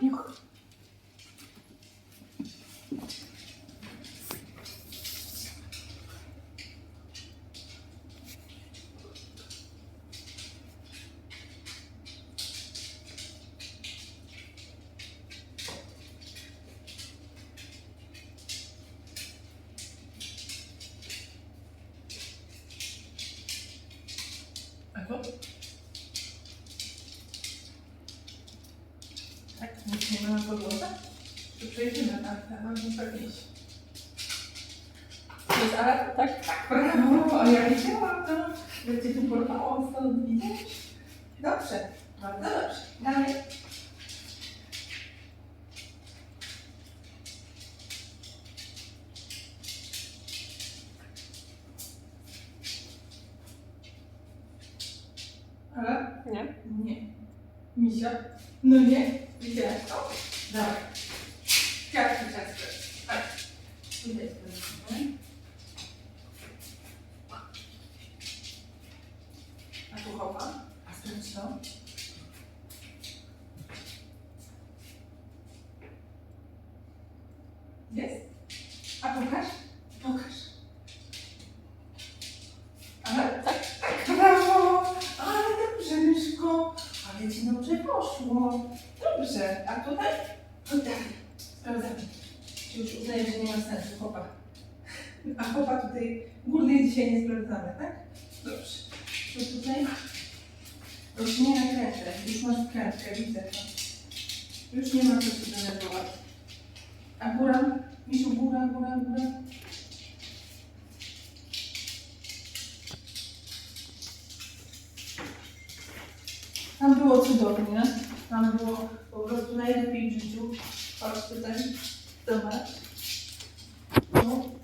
їх. Ma na podłodze? To przejdziemy tak, tak, mam pewnie iść. To jest alarm? Tak. Tak, brawo, a ja wiedziałam to, że cię tu porwało stąd, widzisz? Dobrze, bardzo dobrze. Dalej. Ale? Nie. Nie. Misia? No nie. Widziałaś to? Dawaj. Kwiatki ciastko. Tak. Sprawdzimy. A tu chowa. A sprawdź to. Jest? A? Pokaż. Dobrze poszło. Dobrze. A tutaj? Tutaj. Sprawdzamy. Czy już uznajesz, że nie ma sensu chopa. A chopa tutaj górnej dzisiaj nie sprawdzamy, tak? Dobrze. To tutaj? Już nie nakręcę. Już masz krętkę, widzę to. Już nie ma co się denerwować. A góra? Misiu, góra, góra, góra. Tam było cudownie. Tam było po prostu najlepiej w życiu. Chodź tutaj. Zobacz. No.